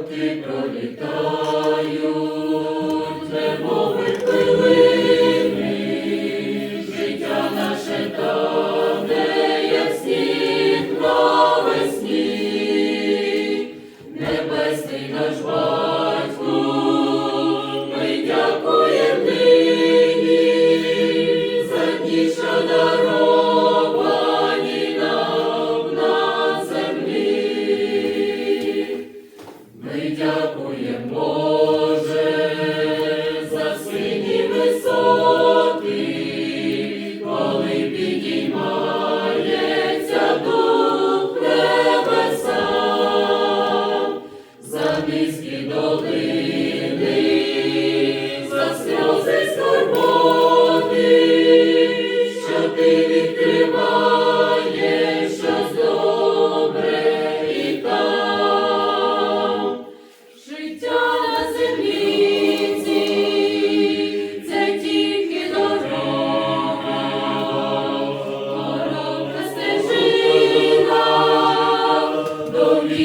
роки пролітають, немови життя наше тане, як сніг небесний наш висоти, коли підіймається дух за низькі долини.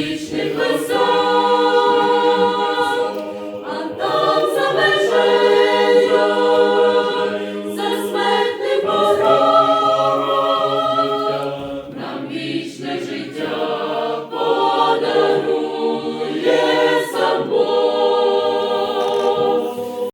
вічних висот.